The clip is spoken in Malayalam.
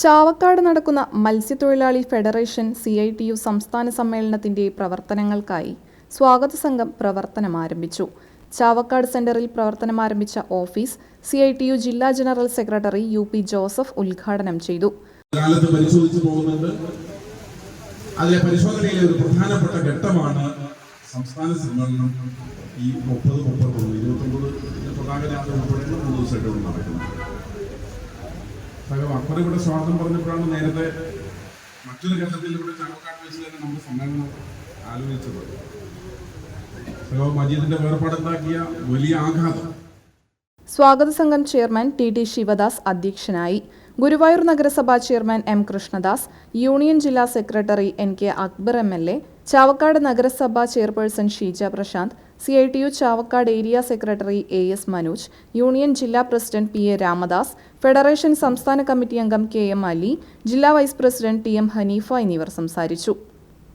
ചാവക്കാട് നടക്കുന്ന മത്സ്യത്തൊഴിലാളി federation C I T U സംസ്ഥാന സമ്മേളനത്തിന്റെ പ്രവർത്തനങ്ങൾക്കായി സ്വാഗത സംഘം പ്രവർത്തനം ആരംഭിച്ചു ചാവക്കാട് സെന്ററിൽ പ്രവർത്തനം ആരംഭിച്ച office C I T U ജില്ലാ general secretary U P Joseph ഉദ്ഘാടനം ചെയ്തു. അതിലെ പരിശോധനയിലെ ഒരു പ്രധാനപ്പെട്ട ഘട്ടമാണ് സംസ്ഥാന സമ്മേളനം ഈ മുപ്പത് മുപ്പത്തൊന്ന് ഇരുപത്തൊമ്പത് പതാക രാത്രി ഉൾപ്പെടെയുള്ള മൂന്ന് ദിവസമായിട്ട് നടക്കുന്നത്. സഹോ അക്ബർ ഇവിടെ സ്വാഗതം പറഞ്ഞപ്പോഴാണ് നേരത്തെ മറ്റൊരു ഘട്ടത്തിൽ ഇവിടെ ചാവക്കാട് വെച്ച് തന്നെ നമ്മുടെ സമ്മേളനം ആലോചിച്ചത്. സഹോ മജീദിന്റെ വേർപാടുണ്ടാക്കിയ വലിയ ആഘാതം? സ്വാഗത സംഘം ചെയർമാൻ ടി ടി ശിവദാസ് അധ്യക്ഷനായി. ഗുരുവായൂർ നഗരസഭാ ചെയർമാൻ എം കൃഷ്ണദാസ് യൂണിയൻ ജില്ലാ secretary N K Akbar M L A Chavakkad നഗരസഭാ chairperson Sheeja Prasanth C I T U Chavakkad area secretary A S Manoj union ജില്ലാ president P A Ramadas federation സംസ്ഥാന കമ്മിറ്റി അംഗം കെ എം അലി ജില്ലാ vice president T M Haneefa എന്നിവർ സംസാരിച്ചു.